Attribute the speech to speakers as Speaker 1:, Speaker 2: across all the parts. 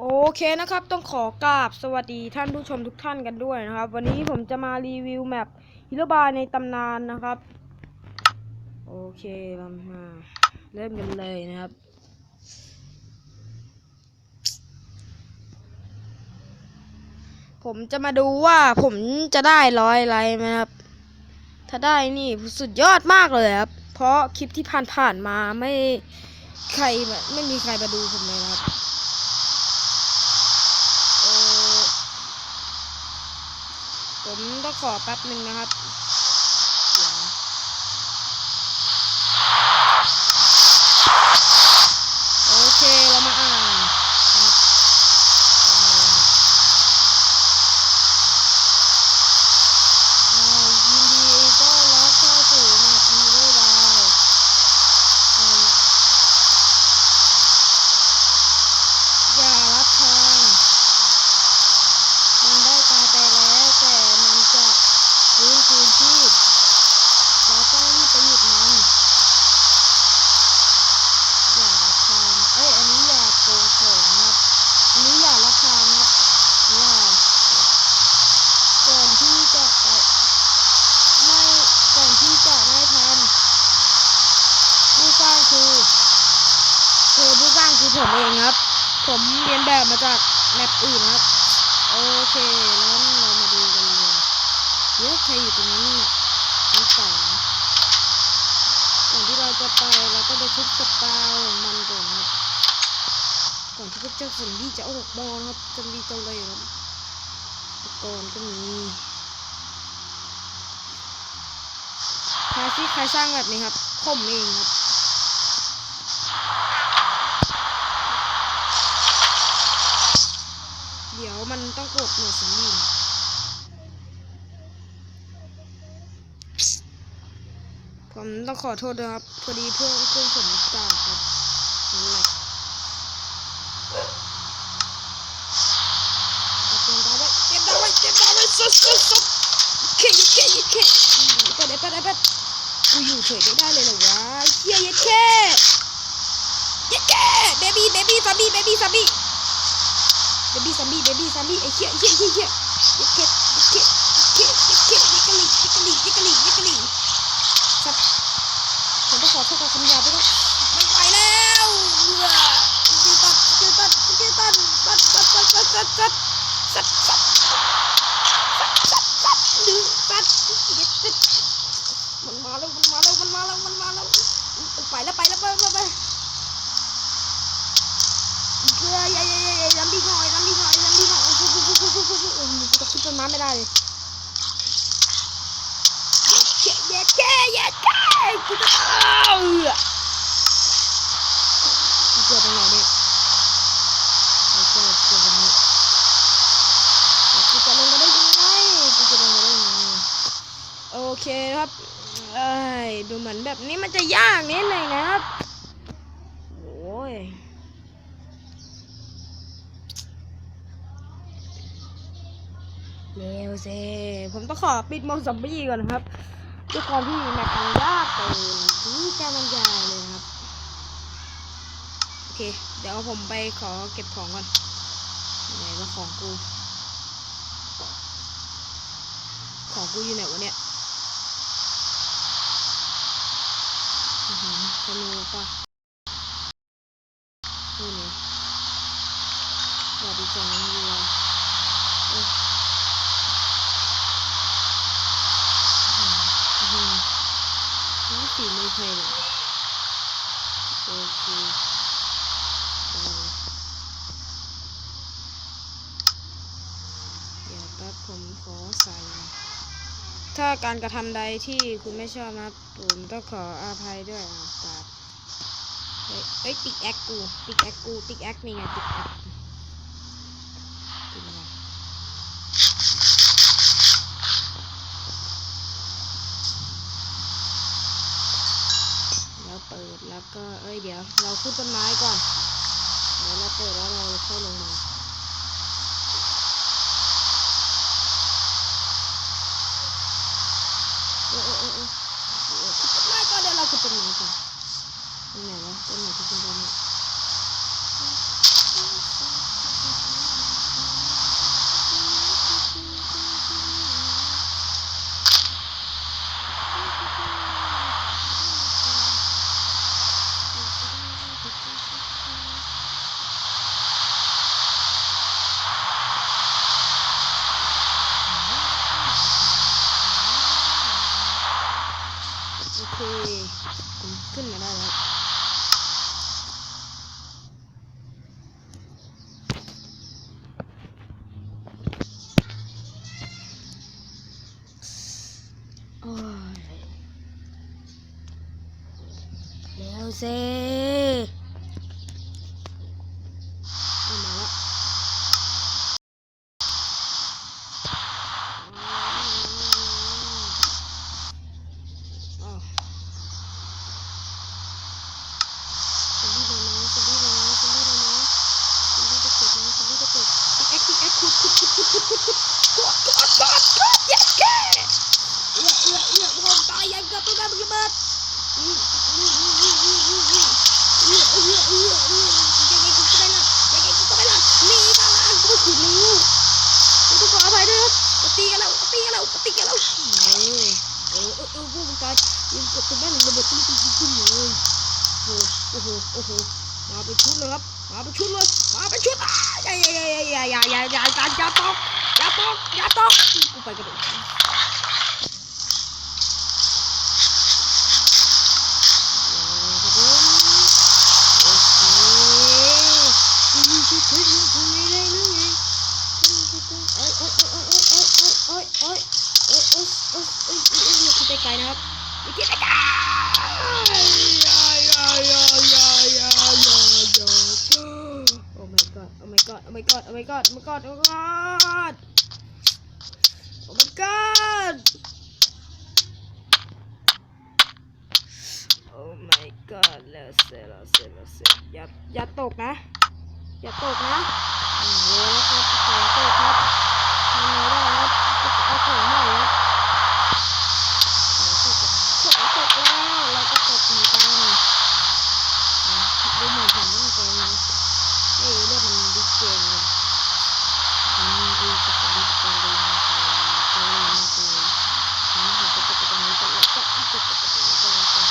Speaker 1: โอเคนะครับ ต้องขอกราบสวัสดีท่านผู้ชมทุกท่านกันด้วยนะครับ วันนี้ผมจะมารีวิวแมปฮิโรบาในตำนานนะครับ โอเคเรามาเริ่มกันเลยนะครับ ผมจะมาดูว่าผมจะได้ร้อยไลค์ไหมครับ ถ้าได้นี่สุดยอดมากเลยครับ เพราะคลิปที่ผ่านๆมาไม่ใครไม่มีใครมาดูผมเลยนะครับ เออ ผมต้องขอแป๊บหนึ่งนะครับเดี๋ยวโอเค เรามาอ่านนะครับเอาเลยครับอ่ายินดีต้อนรับเข้าสู่แมปฮีโร่บายอ่าอย่ารับทาง มันได้ตายไปแล้ว แต่มันจะฟื้นคืนชีพเราต้องรีบไปหยุดมัน อย่ารับทางเอ้ย อันนี้อย่าโกงของครับ อันนี้อย่ารับทางครับอย่าก่อนที่จะไปไม่ก่อนที่จะไม่ทันผู้สร้างคือคือ ผมเองครับ ผมเรียนแบบมาจากแมปอื่นครับ โอเคแล้วเรามาดูกันเลยเดี๋ยวใครอยู่ตรงนั้นเนี่ยน้องไก่ก่อนที่เราจะไปเราต้องไปทุบสปาวของมันก่อนครับ ก่อนที่พวกเจ้าสันดีจะออกบอลครับสันดีจ้าเลยครับอุปกรณ์ก็มีใครที่ใครสร้างแบบนี้ครับผมเองครับ โหมดสัญญาณผมต้องขอโทษด้วยครับพอดีเพื่อนเครื่องผมกากครับนั่นแหละเก็บดาวไว้เก็บดาวไว้เก็บดาวไว้สุดสุดสุดเคยเคยเคยไปไหนไปไหนไปกูอยู่เฉยไม่ได้เลยเหรอวะเฮียเย็ดแค่เย็ดแค่เบบี้เบบี้ซัมบี้เบบี้ซัมบี้ เบบี้ซัมบี้เบบี้ซัมบี้ไอ้เขี้ยเขี้ยเขี้ยเขี้ยยักเขี้ยักเขี้ยักเขี้ยักเขี้ยักกเขี้ยักกเขี้ยักกเขี้ยักกเขี้ยครับผมต้องขอโทษกับคำหยาบด้วยครับไม่ไหวแล้วเจตันเจตันเจตันตัดตัดตัดตัดตัดตัดสัดสัดสัดสัดสัดดื้อสัดเด็ดเด็ดมันมาแล้วมันมาแล้วมันมาแล้วมันมาแล้วไปแล้วไปแล้วไปไปไปเกลือใหญ่ โอ้โหกูจะขึ้นต้นไม้ไม่ได้เลยเย็ดเย็ดเย็ดเย็ดเย็ดกูจะเอากูเจอตรงไหนเนี่ยกูเจอเจอตรงนี้กูจะลงมาได้ยังไงกูจะลงมาได้ยังไงโอเคครับเอ้ยดูเหมือนแบบนี้มันจะยากนิดหนึ่งนะครับโอ้ย เร็วสิผมต้องขอปิดโหมดซอมบี้ก่อนนะครับด้วยความที่แมปมันยากเกินที่จะบรรยายเลยครับ โอเค เดี๋ยวผมไปขอเก็บของก่อนไหนว่าของกู ของกูอยู่ไหนวะเนี่ยอื้อหือธนูปะนี่นี่สวัสดีจ้าน้องวัวเอ้ย อืม สีมือใครเนี่ยโอเคเดี๋ยวแป๊บผมขอใส่ ถ้าการกระทำใดที่คุณไม่ชอบนะผมต้องขออาภัยด้วยอะปาดเฮ้ยเอ้ย ติ๊กแอคกู ติ๊กแอคกู ติ๊กแอคนี่ไง ติ๊กแอคติ๊กอะไร แล้ว เปิดแล้วก็เอ้ยเดี๋ยว เราขึ้นต้นไม้ก่อนเดี๋ยวเราเปิดแล้วเราค่อยลงมาเออเออเออเออขึ้นต้นไม้ก่อนเดี๋ยวเราขึ้นต้นไม้ก่อนนี่ไหนวะต้นไหนที่ขึ้นต้นไม้ say แล้วมาตีกันแล้วเออเออเออเออพวกมึงตายยิงกดตรงนั้นระเบิดตุ้มตุ้มตุ้มเลยโอ้โหโอ้โหโอ้โหมาเป็นชุดเลยครับมาเป็นชุดเลยมาเป็นชุดอะอย่าอย่าอย่าอย่าอย่าอย่าอย่าอย่าอย่าตกอย่าตกอย่าตกกูไปกระโดดครับผมโอเคยิงชุดชุดยิงกูไม่ได้หรือไงโอ้ยโอ้ยโอ้ยโอ้ยโอ้ยโอ้ยโอ้ยโอ้ยโอ้ยคิดไปไกลนะครับคิดไปไกลอย่าอย่าอย่าอย่าอย่าอย่าอย่า Oh my god Oh my god Oh my god Oh my god Oh my god Oh my god Oh my god Oh my god แล้วเสร็จแล้วเสร็จแล้วเสร็จอย่าอย่าตกนะ อย่าตกนะโอ้ตกครับทำไงได้ครับเอาของใหม่ครับขอตกขอตกแล้วเราก็ตกเหมือนกันอะดูเหมือนผมต้องเกมเอ้ยเลือดมันดิเกมเลยมันเองก็จะดิเกมเลยนะครับจะเล่นมากเลยนะผมจะตกตรงนี้ก็แล้วก็จะตกตรงนี้ก็แล้วกัน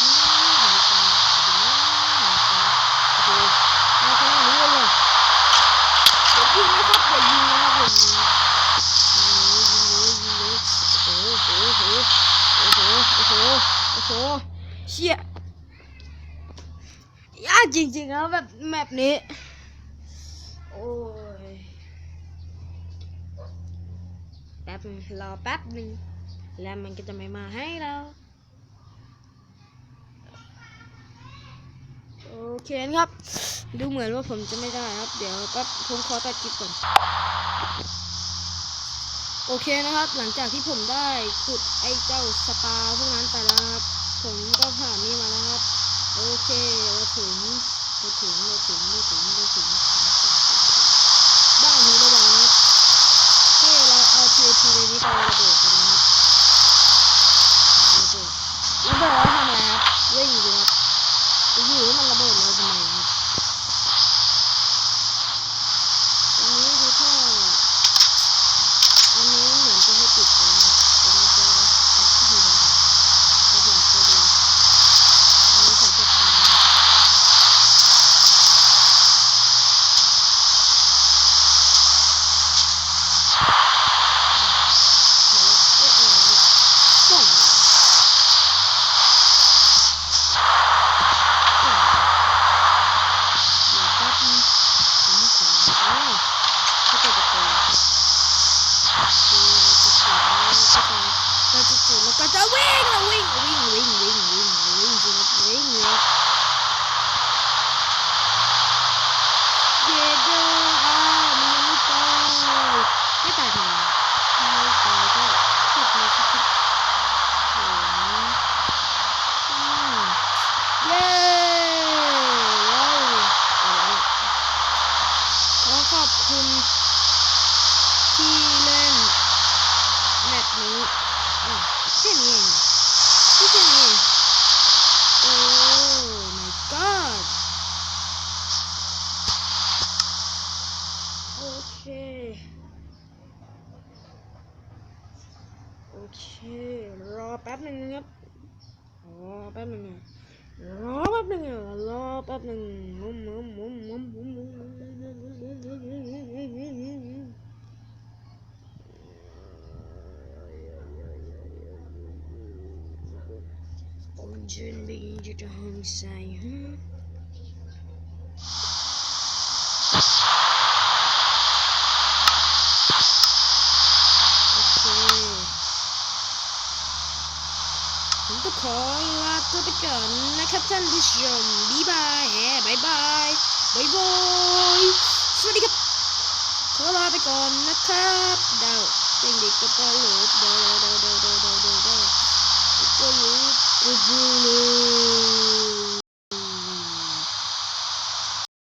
Speaker 1: อืมเหมือนกันเหมือนกันโอ้โหมาขนาดนี้เลยเหรออย่ายิงนะครับอย่ายิงนะครับอย่ายิงยิงเลยยิงเลยยิงเลยโอ้โหโอ้โหโอ้โหโอ้โหเชี่ยยากจริงๆครับแบบแมปนี้ โอ้ย แป๊บรอแป๊บหนึ่งแล้วมันก็จะไม่มาให้เรา โอเคครับ ดูเหมือนว่าผมจะไม่ได้ครับ เดี๋ยวแป๊บผมขอตัดคลิปก่อน โอเคนะครับ หลังจากที่ผมได้ขุดไอ้เจ้าสปาพวกนั้นไปแล้วครับ ผมก็ผ่านนี่มาแล้วครับ โอเคเราถึงเราถึงเราถึงเราถึงเราถึงบ้านนี้ระวังนะครับให้เราเอาทีทีในนี้ไประเบิดกันนะครับระเบิดระเบิดแล้วทำอะไรครับวิ่งอยู่ครับจะอยู่ให้มันระเบิดเลยทำไมครับอันนี้ดูท่าอันนี้เหมือนจะให้ติดแล้วครับแต่มันจะอัพทีเดียวแต่ผมจะดูอันนี้ใส่ตัวตา มาแล้วเอ๊ะอะไรเนี่ยกล่องอะไรกล่องอะไรเดี๋ยวแป๊บนึงผมขอเอ้ยเขาเปิดประตูคือเราจะเปิดแล้วก็จะเรา จะจุดแล้วก็จะวิ่งแล้ววิ่งวิ่งวิ่งวิ่งวิ่งวิ่งจริงๆวิ่งเลยเยเดอร์อะมันยังไม่ตายไม่ตายทำไม ไม่ตายก็ขุดมาสักทีโอ้ยอืมเย้ว้าวเอาละขอขอบคุณที่เล่นแมปนี้อะแค่นี้เองที่แค่นี้เองโอ้ my god โอเค โอเค รอแป๊บหนึ่งนะครับรอแป๊บหนึ่งอะรอแป๊บหนึ่งอะรอแป๊บหนึ่งมุมมุมมุมมุมมุมมุมมุมโอฉันไม่จะทำใส่ฮะ ขอลาตัวไปก่อนนะครับท่านผู้ชมบีบายแฮบายบายบายบายสวัสดีครับ ขอลาไปก่อนนะครับดาวเพลงเด็กกระโปรงหลุดดาวดาวดาวดาวดาวดาวดาวกระโปรงหลุดกระโปรงหลุด